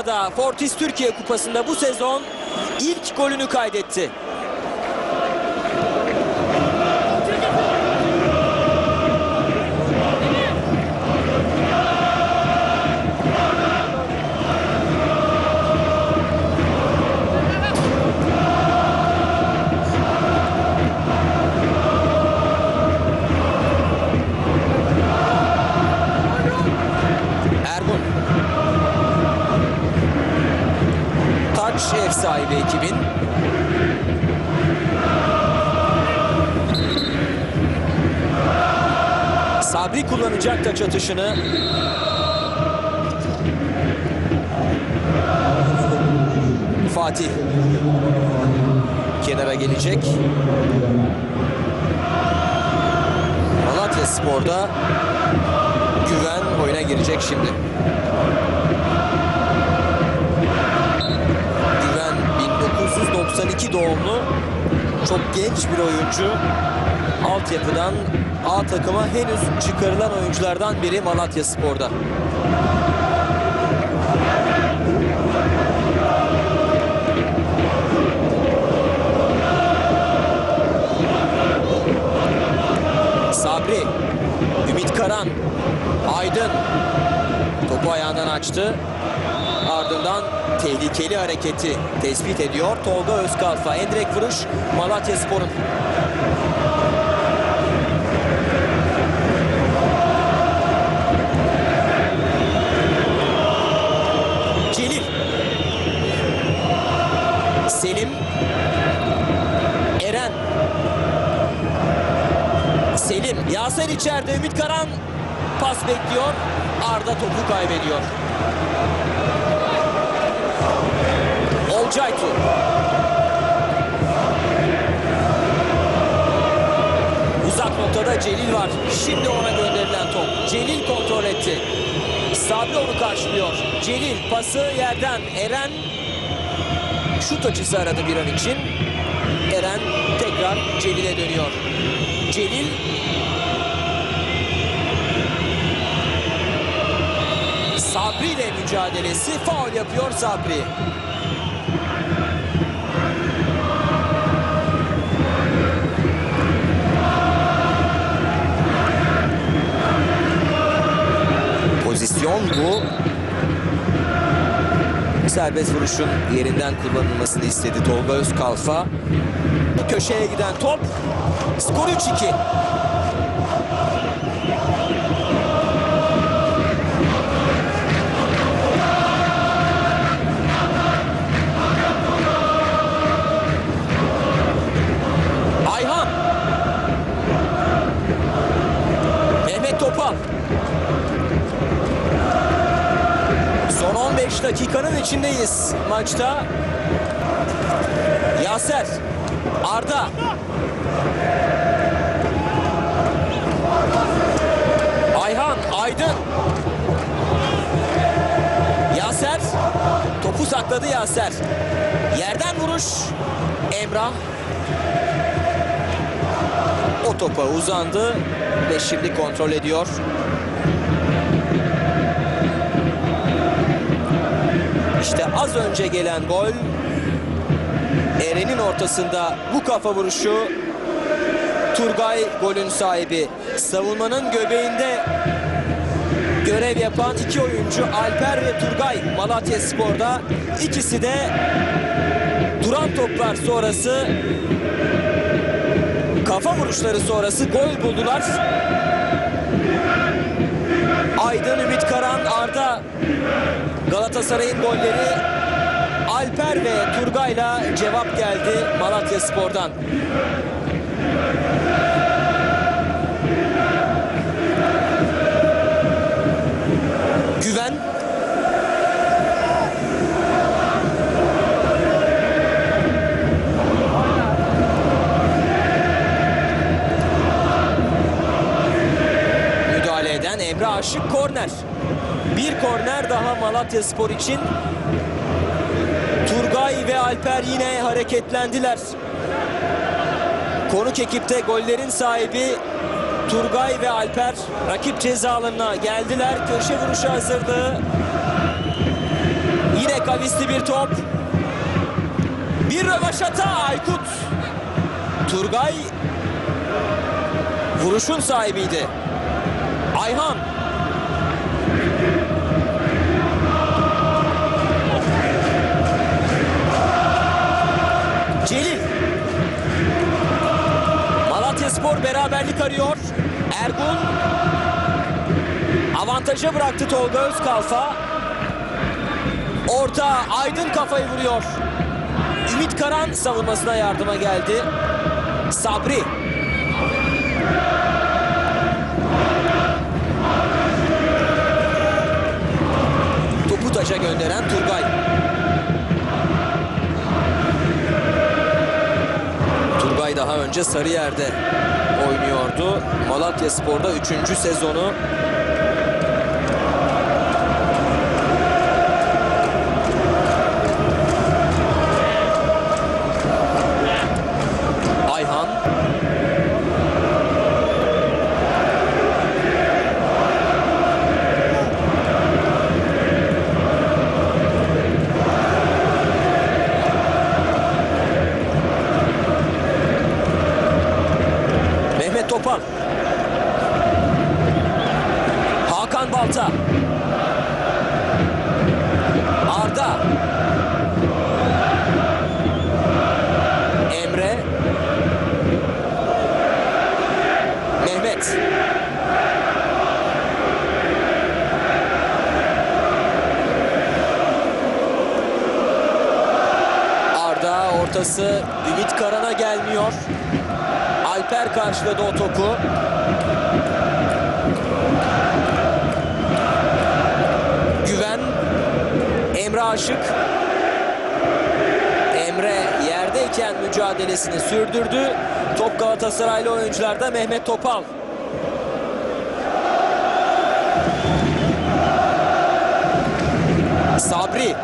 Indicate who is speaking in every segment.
Speaker 1: Avrupa'da Fortis Türkiye Kupası'nda bu sezon ilk golünü kaydetti. Ev sahibi ekibin. Sabri kullanacak taç atışını. Fatih kenara gelecek. Malatya Spor'da güven oyuna girecek şimdi. 1992 doğumlu çok genç bir oyuncu. Altyapıdan A takıma henüz çıkarılan oyunculardan biri Malatya Spor'da. Sabri, Ümit Karan, Aydın topu ayağından açtı. Ardından tehlikeli hareketi tespit ediyor Tolga Özkalfa. Endrek vuruş Malatya Spor'un. Celil. Selim. Eren. Selim. Yaser içeride. Ümit Karan pas bekliyor. Arda topu kaybediyor. Olcaytu. Uzak noktada Celil var. Şimdi ona gönderilen top. Celil kontrol etti. Sabri onu karşılıyor. Celil pası yerden. Eren şut açısı aradı bir an için. Eren tekrar Celil'e dönüyor. Celil ile mücadelesi faul yapıyor Sabri. Pozisyon bu. Serbest vuruşun yerinden kullanılmasını istedi Tolga Özkalfa. Köşeye giden top. Skor 3-2. İçindeyiz maçta. Yaser. Arda. Ayhan. Aydın. Yaser. Topu sakladı Yaser. Yerden vuruş. Emrah. O topa uzandı ve şimdi kontrol ediyor. İşte az önce gelen gol Eren'in ortasında bu kafa vuruşu Turgay golün sahibi. Savunmanın göbeğinde görev yapan iki oyuncu Alper ve Turgay Malatya Spor'da. İkisi de duran toplar sonrası kafa vuruşları sonrası gol buldular. Aydın, Ümit Karan, Arda Galatasaray'ın golleri Alper ve Turgay'la cevap geldi Malatya Spor'dan. Güven Aşık korner. Bir korner daha Malatya Spor için. Turgay ve Alper yine hareketlendiler. Konuk ekipte gollerin sahibi Turgay ve Alper rakip ceza alanına geldiler. Köşe vuruşu hazırdı. Yine kavisli bir top. Bir rövaşata Aykut. Turgay vuruşun sahibiydi. Ayhan. Celil. Malatya Spor beraberlik arıyor. Ergun avantaja bıraktı Tolga Özkalfa. Orta Aydın kafayı vuruyor. Ümit Karan savunmasına yardıma geldi. Sabri. Önce Sarıyer'de oynuyordu. Malatya Spor'da 3. sezonu. Topal. Hakan Balta. Arda. Emre. Mehmet. Arda ortası Ümit Karan'a gelmiyor. Alper karşıladı o topu. Güven. Emre Aşık. Emre yerdeyken mücadelesini sürdürdü. Top Galatasaraylı oyuncularda Mehmet Topal. Sabri.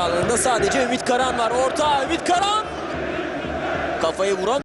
Speaker 1: Ceza alanında sadece Ümit Karan var. Orta Ümit Karan. Kafayı vuran